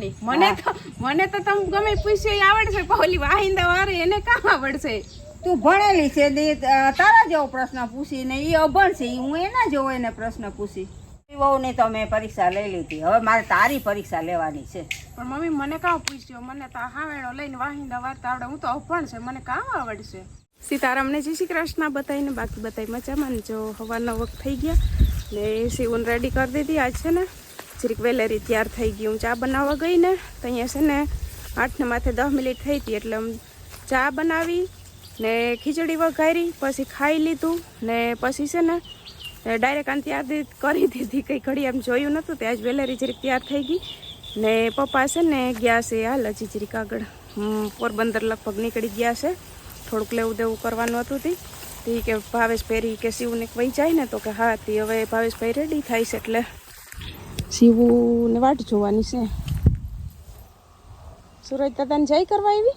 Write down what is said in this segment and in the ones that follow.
રોટલી મને તો મને તો તમે ગમે પૂછ્યું એ આવડશે પણ ઓલી વાહિંદા વારે એને કામ આવડશે. તું ભણેલી છે ને તારા જેવો પ્રશ્ન પૂછી ને એ અભણ છે હું એના જેવો એને પ્રશ્ન પૂછી. વહુની તો મેં પરીક્ષા લઈ લીધી. હવે મારે તારી પરીક્ષા લેવાની છે. પણ મમ્મી મને કાં પૂછ્યો મને તો હાવેડો લઈને વાહિંદા વારતા આવડે. હું તો અભણ છે મને કામ આવડશે. સીતારામને જય શ્રી કૃષ્ણ બતાવીને બાકી બતાવી મજામાં ને જો હવાના વખત થઈ ગયા ને સીવન રેડી કરી દીધી. આજ છે ને જરીક વેલેરી તૈયાર થઈ હું ચા બનાવવા ગઈ ને તો અહીંયા છે ને આઠને માથે દસ મિનિટ થઈ હતી એટલે ચા બનાવી ને ખીચડી વઘારી, પછી ખાઈ લીધું ને પછી છે ને ડાયરેક્ટ આને તૈયાર કરી દીધી. કંઈ ઘડી આમ જોયું નહોતું ત્યાં જ વેલેરી જરીક તૈયાર થઈ ગઈ. ને પપ્પા છે ને ગયા છે હાલ હજી જરીક આગળ. પોરબંદર લગભગ નીકળી ગયા છે. થોડુંક લેવું દેવું કરવાનું હતું તી. તી કે ભાવેશભાઈ કે શિવને વહી જાય ને તો કે હા, તી હવે ભાવેશભાઈ રેડી થાય છે એટલે શિવુને વાટ જોવાની છે. સુરજ દાદાને જય કરવા આવી?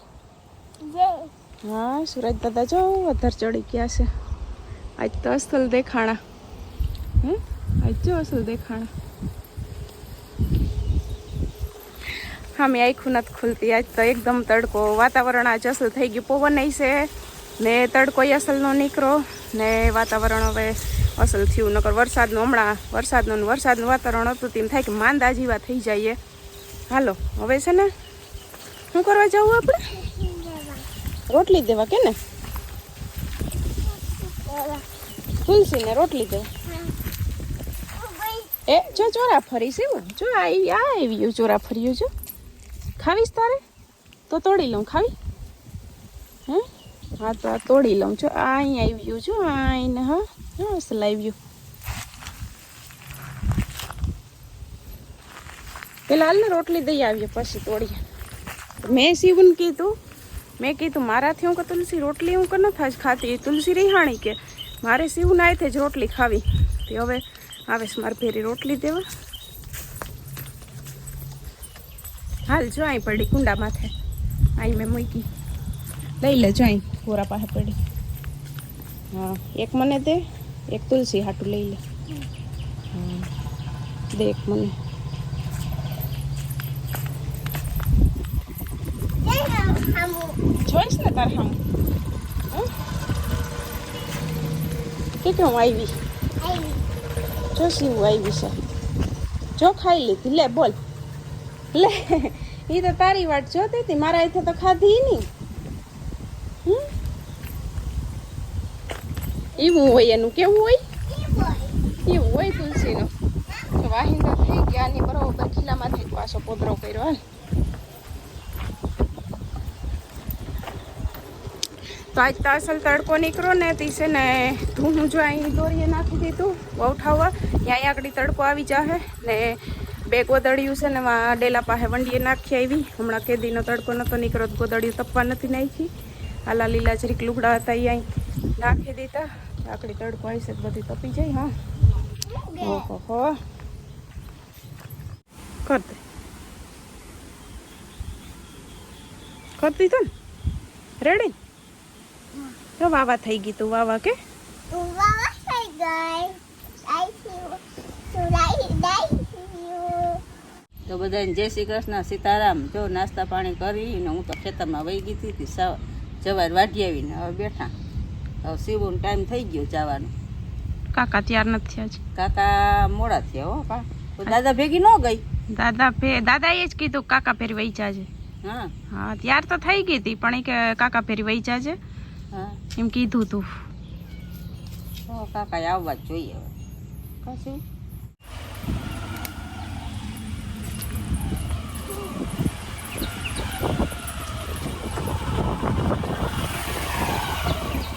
હા સુરજ દાદા જો વધારે ચડી ગયા છે. આજ તો અસલ દેખાણા. હે આજ જો અસલ દેખાણા. હા મેં આખું નથી ખુલતી. આજ તો એકદમ તડકો વાતાવરણ આજ અસલ થઈ ગયું. પવન છે ને તડકો અસલનો નીકળો ને વાતાવરણ હવે અસલ થયું. નકર વરસાદનું હમણાં વરસાદનું વરસાદનું વાતાવરણ હતું તેમ થાય કે માંદા જેવા થઈ જઈએ હાલો, હવે છે ને શું કરવા જવું આપણે? રોટલી દેવા કે ને? તુલસીને રોટલી દેવા. એ, જો ચોરા ફરી છે. જો આ આવ્યું ચોરા ફર્યું જો. ખાવીશ તારે? તો તોડી લઉં, ખાવી? હે? હા, તો આ તોડી લઉં. જો આ અહીં આવ્યું જો આ આઈને હા a live view. પેલા હાલને રોટલી દઈ આવીએ પછી તોડીએ. મેં શિવન કીધું મેં કીધું મારાથી હું કે તુલસી રોટલી હું કે ન થાય? ખાતી તુલસી રિહાણી કે? મારે શિવન આથે જ રોટલી ખાવી. તે હવે આવે છે મારે ફેરી રોટલી દેવા. હાલ જો અહીં પડી કુંડા માથે. અહીં મેં મૂકી. લઈ લે જો અહીં ગોરા પાસે પડી. હા એક મને દે. એક તુલસી હાટું લઈ લે. દેખ મને. જોઈશ ને તાર હમ? કે કે હું આવી જો હું આવી છે. જો ખાઈ લીધી. લે બોલ. લે. એ તો તારી વાટ જોતી હતી. મારા અહીંથી તો ખાધી નહીં હમ? એવું હોય એનું કેવું હોય? એવું હોય. તુલસીનું. તો વાહિંદા થઈ ગયા ની બરોબર ખીલામાંથી પાછો પોદરો કર્યો હાલ. તો આજ તો અસલ તડકો નીકળો ને તે છે ને ધૂનું જો અહીં દોરીએ નાખી દીધું વૌઠાવા ત્યાં આગળ તડકો આવી જાહે ને બે ગોદડિયું છે ને આ ડેલા પાસે વંડીએ નાખી આવી. હમણાં કેદીનો તડકો નહોતો નીકળ્યો તો ગોદડિયું તપવા નથી નાખી આલા લીલા જરીક લુગડા હતા એ અહીં. નાખી દીધા. આકડી તડકો આવી છે બધી તપી જાય હા. ઓહો. હો કર દે કરી દીધો ને? રેડી તો વાવા થઈ ગઈ તું વાવા કે? તો બધાને જય શ્રી કૃષ્ણ સીતારામ. જો નાસ્તા પાણી કરીને હું તો ખેતરમાં વહી ગઈ હતી સવા જવાર વાઢી આવીને હવે બેઠા. હવે સીવું ટાઈમ થઈ ગયો જવાનો. કાકા તૈયાર નથી આજ કાકા મોડા થયા હો કા તો દાદા ભેગી ન ગઈ? દાદા ભે દાદા એ જ કીધું કાકા ફેરી વહી જાજે. હા. હા ત્યાર તો થઈ ગઈ હતી પણ એ કે કાકા ફેરી વહી જાજે. હા. એમ કીધું તું. તો કાકા આવવા જ જોઈએ હવે. કશું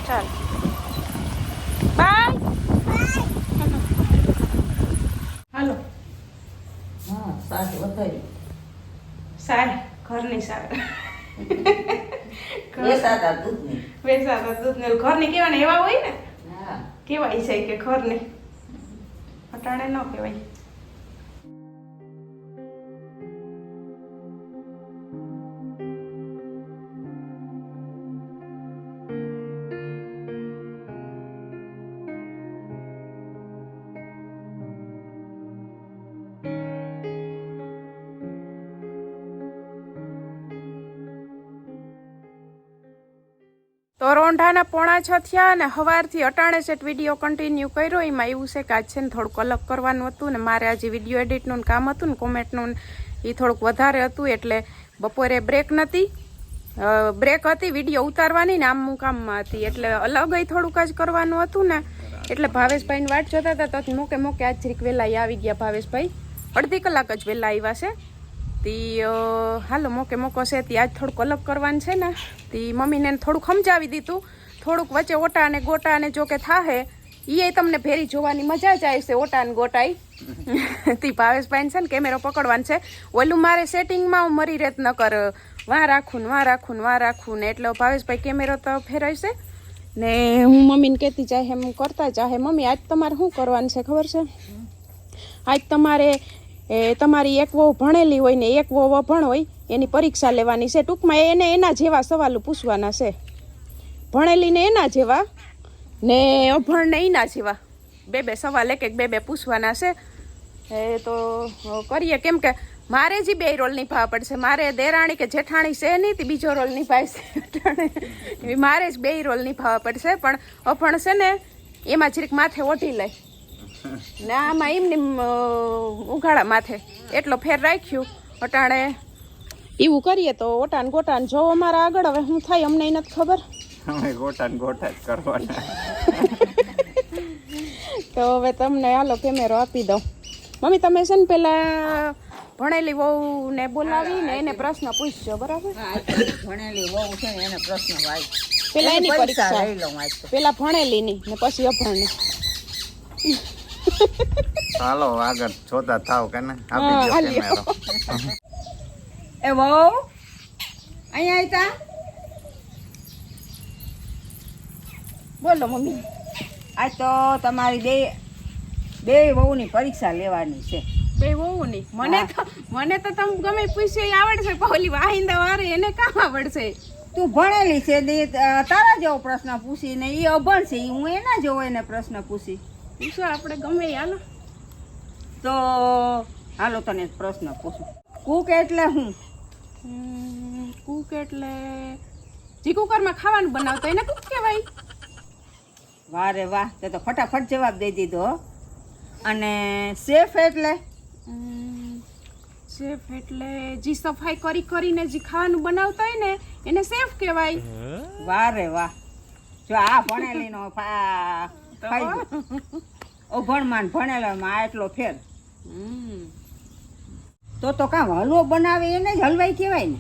ચાલ બાય હાલો હા સાસ વધારી સારી ઘરની સારી સાદા દૂધની. વેસાતા દૂધ ને ઘરની કેવાય એવા હોય ને? કેવાય છે કે ઘરની. અટાણે ન કહેવાય રોંઢાના પોણા છ થયા અને સવારથી અટાણે સેટ વીડિયો કન્ટિન્યુ કર્યો. એમાં એવું છે કે આજ છે ને થોડુંક અલગ કરવાનું હતું ને મારે આજે વીડિયો એડિટનું કામ હતું ને કોમેન્ટનું એ થોડુંક વધારે હતું એટલે બપોરે બ્રેક નથી બ્રેક હતી, વીડિયો ઉતારવાની ને આમ હું કામમાં હતી. એટલે અલગ થોડુંક જ કરવાનું હતું ને. એટલે ભાવેશભાઈની વાટ જોતા હતા, તો મૂકે મૂકે આજ જરીક વહેલા આવી ગયા ભાવેશભાઈ. અડધી કલાક જ વહેલા આવ્યા છે. તી હાલો, મોકે મોકો છે. તી આજ થોડુંક અલગ કરવાનું છે ને. તી મમ્મીને થોડુંક સમજાવી દીધું. થોડુંક વચ્ચે ઓટા અને ગોટા અને જો કે થાહે એ તમને ફેરી જોવાની મજા જ આવશે, ઓટા અને ગોટાઈ તી ભાવેશભાઈ છે ને કેમેરો પકડવાનું છે. ઓલું મારે સેટિંગમાં હું મરી રેત ન કર. વાં રાખું ને, વાં રાખું ને, વાં રાખું ને. એટલે ભાવેશભાઈ કેમેરો તો ફેરવશે. ને હું મમ્મીને કહેતી ચાહે એમ કરતા ચાહે મમ્મી, આજ તમારે શું કરવાનું છે ખબર છે? આજ તમારે એ તમારી એક વહુ ભણેલી હોય ને એક વહુ અભણ હોય, એની પરીક્ષા લેવાની છે. ટૂંકમાં એને એના જેવા સવાલો પૂછવાના છે. ભણેલી ને એના જેવા ને અભણને એના જેવા. બે બે સવાલ એક એક બે બે પૂછવાના છે. એ તો કરીએ કેમ કે મારે જ બે રોલ નિભાવવા પડશે. મારે દેરાણી કે જેઠાણી છે નહીં, તે બીજો રોલ નિભાવે છે. મારે જ બે રોલ નિભાવવા પડશે. પણ અભણ છે ને, એમાં જરીક માથે ઓઢી લે. ને આમાં એમની ઉઘાડા માથે એટલો ફેર રાખ્યું. અટાણે એવું કરીએ તો ઓટાન ગોટાન જો અમારા આગળ હવે શું થાય અમને નથી ખબર. અમે ગોટા ગોટા જ કરવાના. તો હવે તમને હાલો કેમેરો આપી દઉં. મમ્મી તમે છે ને પેલા ભણેલી વહુને બોલાવી ને એને પ્રશ્ન પૂછજો બરાબર? ભણેલી વહુ છે ને એને પ્રશ્ન વાય પેલા એની પરીક્ષા લઈ લઉં આજ તો પેલા ભણેલી ની ને પછી અભણની. ચાલો આગળ જોતા થાવ કે ને આપી દો કેમેરો એ વહુ અહીંયા આયતા? બોલો મમ્મી. આજ તો તમારી બે બે વહુની પરીક્ષા લેવાની છે. બે વહુની? મને તો મને તો તમે ગમે પૂછ્યું એ આવડશે પહોલી વાહિંદા વારે એને કામ આવડશે. તું ભણેલી છે તારા જેવો પ્રશ્ન પૂછીને એ અભણ છે હું એના જેવો એને પ્રશ્ન પૂછી. પૂછો આપણે ગમે હાલો. તો હાલો તને પ્રશ્ન પૂછું. કુક એટલે હું? કુક એટલે જે કુકરમાં ખાવાનું બનાવતા એને કુક કહેવાય. વારે વાહ તે તો ફટાફટ જવાબ દઈ દીધો અને સેફ એટલે? શેફ એટલે જે સફાઈ કરી કરીને જે ખાવાનું બનાવતા હોય ને એને સેફ કહેવાય. વારે વાહ. જો આ ભણેલીનો ફાયદો અભણમાં ને ભણેલામાં એટલો ફેર. તો તો કામ હલવો બનાવે એને જ હલવાઈ કહેવાય ને.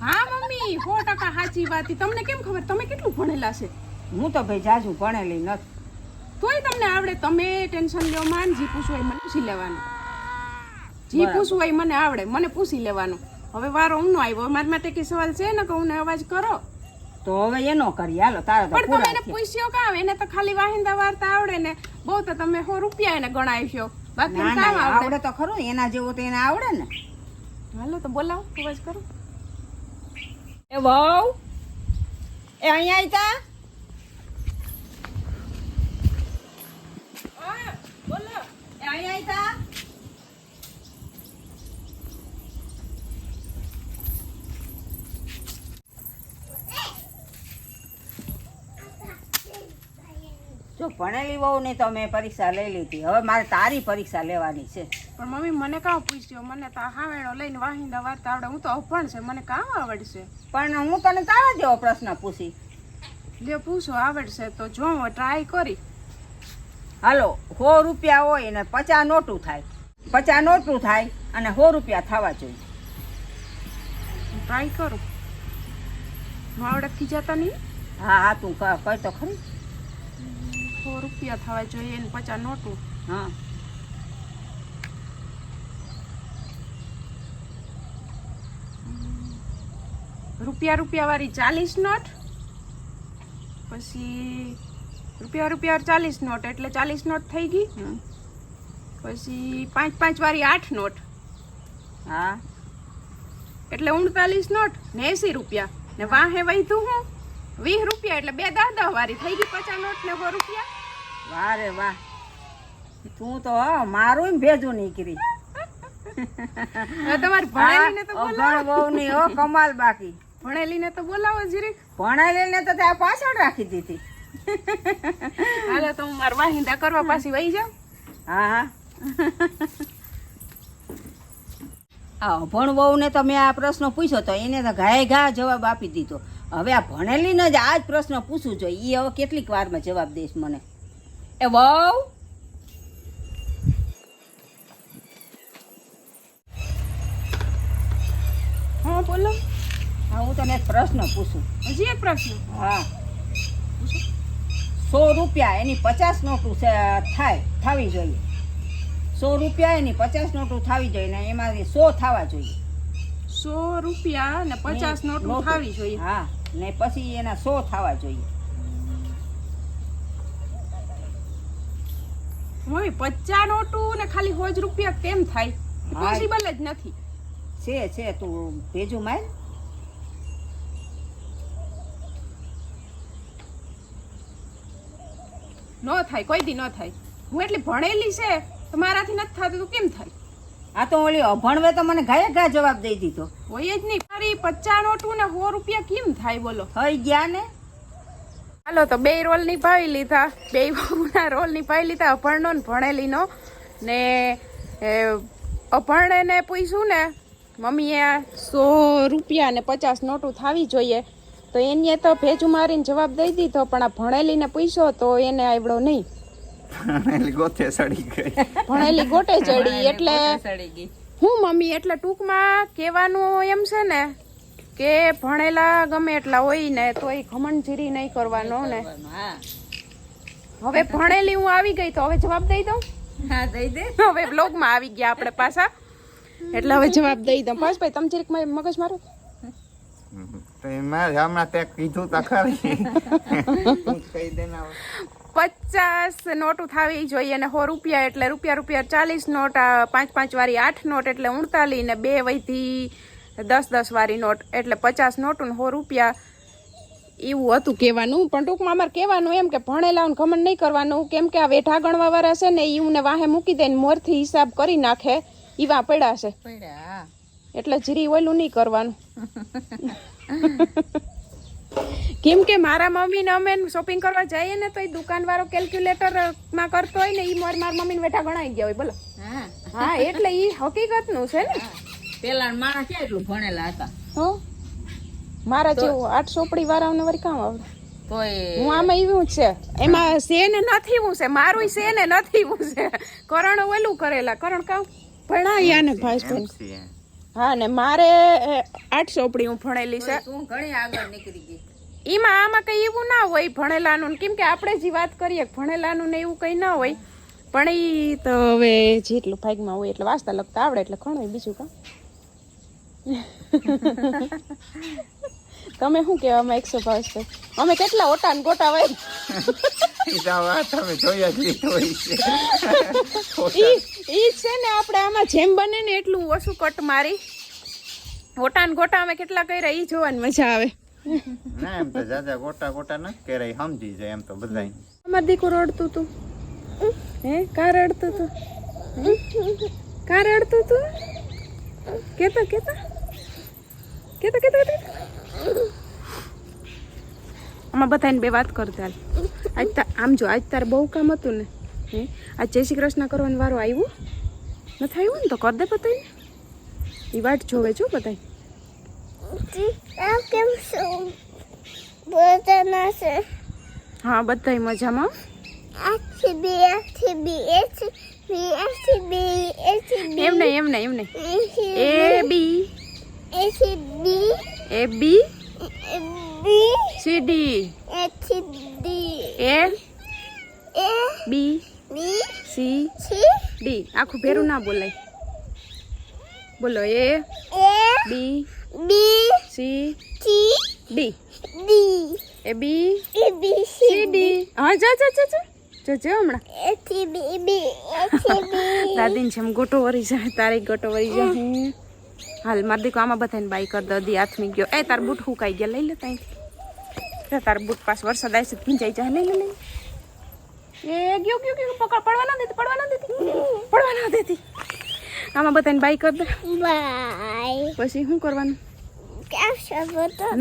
હા મમ્મી સો ટકા સાચી વાત તમને કેમ ખબર? તમે કેટલું ભણેલા છે? હું તો ભાઈ જાજુ ભણેલી નથી. તોય તમને આવડે. તમે ટેન્શન લ્યો માન. જી હોય મને પૂછી લેવાનું. જી. પૂછવું હોય મને આવડે. મને પૂછી લેવાનું. હવે વારો હું આવ્યો. મારા માટે કઈ સવાલ છે? ને કે હું અવાજ કરો. તો હવે એનો કરી. હાલો તારે તો પણ તમે. પૂછ્યો કામ એને તો ખાલી વાહિંદા વાર્તા આવડે ને. બહુ તો તમે સો રૂપિયા એને ગણાવ્યો. બાકી કામ આવડે? આવડે તો ખરું. એના જેવો તો એને આવડે ને. હાલો તો બોલાવો અવાજ કરો. એ વહુ એ અહીંયા આયતા બોલો. એ અહીંયા આયતા જો ભણેલી વહુ નહીં તો મેં પરીક્ષા લઈ લીધી. હવે મારે તારી પરીક્ષા લેવાની છે. પણ મમ્મી મને કાં પૂછ્યો? મને તો હાવેણો લઈને વાહિંદા વાર્તા આવડે. હું તો અભણ છે. મને કામ આવડશે? પણ હું તને તારા જેવો પ્રશ્ન પૂછી. જે પૂછો. આવડશે તો જો હું ટ્રાય કરી. હાલો સો રૂપિયા હોય ને પચાસ નોટું થાય. પચાસ નોટું થાય અને સો રૂપિયા થવા જોઈએ. ટ્રાય કરું. હું આવડતથી જતા નહીં? હા હા તું કહી તો ખરી. સો રૂપિયા થવા જોઈએ ને પચાસ નોટું. હા. રૂપિયા રૂપિયા વાળી ચાલીસ નોટ પછી રૂપિયા રૂપિયા ચાલીસ નોટ એટલે ચાલીસ નોટ થઈ ગઈ. પછી પાંચ પાંચ વાળી આઠ નોટ. હા. એટલે ઉણતાલીસ નોટ ને એસી રૂપિયા. ને વાહે વહીતું હું? વીસ રૂપિયા એટલે બે દહ વાળી થઈ ગઈ પચાસ નોટ ને સો રૂપિયા. વાહ રે વાહ. તું તો મારું ભેજું નીકળી. તમારે તમારી ભણેલીને તો હો કમાલ બાકી. ભણેલીને તો બોલાવો જીરીક. ભણાવેલને તો ત્યાં પાછળ રાખી દીધી. હાલો તો હું મારા વાહિંદા કરવા પાછી વહી જાઉં. હા હા. આ અભણ વહુને તો મેં આ પ્રશ્ન પૂછ્યો તો એને તો ઘાય ઘા જવાબ આપી દીધો. હવે આ ભણેલીને જ આ જ પ્રશ્ન પૂછવું જોઈએ. એ હવે કેટલીક વારમાં જવાબ દઈશ મને. એ વહુ હા બોલો. હા હું તને એક પ્રશ્ન પૂછું. હજી એક પ્રશ્ન? હા. સો રૂપિયા એની પચાસ નોટું છે થાય થવી જોઈએ. સો રૂપિયા એની પચાસ નોટું થવી જોઈએ ને એમાંથી સો થવા જોઈએ. સો રૂપિયા ને પચાસ નોટું. થાવી જોઈએ. હા ને પછી એના સો થવા જોઈએ. મમ્મી પચાસ નોટું ને ખાલી હોજ રૂપિયા કેમ થાય? પોસિબલ જ નથી. છે છે તું ભેજું માય ન થાય કોઈ દી ન થાય. હું એટલી ભણેલી છે તો મારાથી નથી થતું તો કેમ થાય? આ તો ઓલી અભણવે તો મને ઘાએ ઘા જવાબ દઈ દીધો. હોય જ નહીં. મારી પચાસ નોટું ને સો રૂપિયા કેમ થાય બોલો? થઈ ગયા ને? હાલો તો બે રોલ નિભાવી લીધા. બે બહુના રોલ નિભાવી લીધા. અભણનો ને ભણેલીનો. ને એ, અભણને પૂછ્યું ને મમ્મીએ સો રૂપિયા ને પચાસ નોટું થાવી જોઈએ. તો એને તો ભેજું મારીને જવાબ દઈ દીધો પણ આ ભણેલીને પૂછ્યો તો એને આવડો નહીં. ભણેલી ગોથે સડી ગઈ. ભણેલી ગોટે ચડી એટલે હું મમ્મી એટલે ટૂંકમાં કહેવાનું એમ છે ને કે ભણેલા ગમે એટલા હોય ને તો એ ઘમંડજીરી નહીં કરવાનો ને. હવે ભણેલી હું આવી ગઈ તો હવે જવાબ દઈ દઉં? હા દઈ દે. હવે બ્લોગમાં આવી ગયા આપણે પાછા. એટલે હવે જવાબ દઈ દઉં. બસ ભાઈ તમે જરીક મગજ મારો. પચાસ નોટ ઉઠાવી જોઈએ ને સો રૂપિયા એટલે રૂપિયા રૂપિયા ચાલીસ નોટ આ પાંચ પાંચ વાળી આઠ નોટ એટલે ઉણતાલી ને બે વયથી દસ દસ વાળી નોટ એટલે પચાસ નોટું ને સો રૂપિયા એવું હતું કહેવાનું. પણ ટૂંકમાં અમારે કહેવાનું એમ કે ભણેલા ઘમંડ નહીં કરવાનું. કેમ કે આ વેઠા ગણવા વાળા છે ને ને વાહે મૂકી દઈને મોરથી હિસાબ કરી નાખે. એવા પડ્યા છે. એટલે જીરી ઓલું નહીં કરવાનું. કેમ કે મારા મમ્મીને અમે શોપિંગ કરવા જઈએ ને તો એ દુકાનવાળો કેલ્ક્યુલેટરમાં કેલ્ક્યુલેટરમાં કરતો હોય ને એ માર મારા મમ્મી ને બેઠા ગણાઈ ગયા હોય બોલો. હા. હા એટલે ઈ હકીકતનું છે ને. પેલા માણસ ક્યાં એટલું ભણેલા હતા? હો? મારા જેવું આઠ ચોપડી વાળાને વરી કામ આવડે. તોય હું આમાં એવું છે. એમાં છે ને નથી હું છે? મારું છે ને નથી હું છે? કરણ ઓલું કરેલા. કરણ કામ ભણાવ્યા ને ભાઈ હા ને મારે આઠ ચોપડી હું ભણેલી છે. તું ઘણી આગળ નીકળી ગઈ. એમાં આમાં કઈ એવું ના હોય ભણેલાનું ને. કેમ કે આપણે જે વાત કરીએ ભણેલાનું ને એવું કઈ ના હોય. પણ એ તો હવે જેટલું ભાગમાં હોય એટલે વાંચતા લખતા આવડે. એટલે ઘણું બીજું કામ. તમે શું કહેવામાં એકસો પાંચ છે અમે કેટલા ઓટા ને ગોટા ઈ તમે જોયા છે. ઈ ઈ છે ને આપણે આમાં જેમ બને ને એટલું ઓછું કટ મારી. ઓટા ને ગોટા અમે કેટલા કર્યા ઈ જોવાની મજા આવે. ના એમ તો જાજા ગોટા ગોટા ના કેરાય સમજી જાય એમ તો બધાય. અમાર દીકરો રડતું તું. હે કા રડતું તું? કા રડતું તું? કેતા કેતા? કેતા કેતો આમાં બધાને બે વાત કરતા. આજ આમ જો આજ તારે બહુ કામ હતું ને હે? આજ જય શ્રી કૃષ્ણ કરવાનો વારો આવ્યો. નથી આવ્યો ને તો કર દે બધાય એ વાટ જોવે છો બધા કેમ છું. હા બધાય મજામાં. એમ નહીં એમ નહીં એમ નહીં. A B. એથી B A B. C D. A C D. A A B B. C C. D. આખું ભેરું ના બોલાય. બોલો A A B. B. C C D. D. A B A B C D. હા જા જા જા જા. જો જો હમણાં. દાદીને જેમ ગોટો વરી જાય તારે ગોટો વરી જાય. હાલ માર દીકરો આમાં બધાને બાઈ કર દી હાથમી ગયો. એ તાર બૂટ હુકાઈ ગયા લઈ લે ત્યાંથી તાર બૂટ પાસ વરસાદ આવી ભીંજાઈ જાય લઈ લે લઈ એ ગયો ગયો ગયો પકડ પડવા ના દેતી પડવા ના દેતી. પડવા ના દેતી. આમાં બધાને બાઈ કર દે. બાય. પછી શું કરવાનું?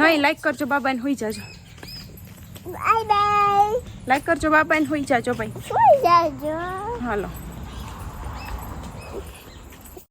નહીં લાઈક કરજો બાબાને હોઈ જાજો. Bye bye. લાઈક કરજો બાબાને હોઈ જાજો ભાઈ. હોઈ જાજો. હાલો.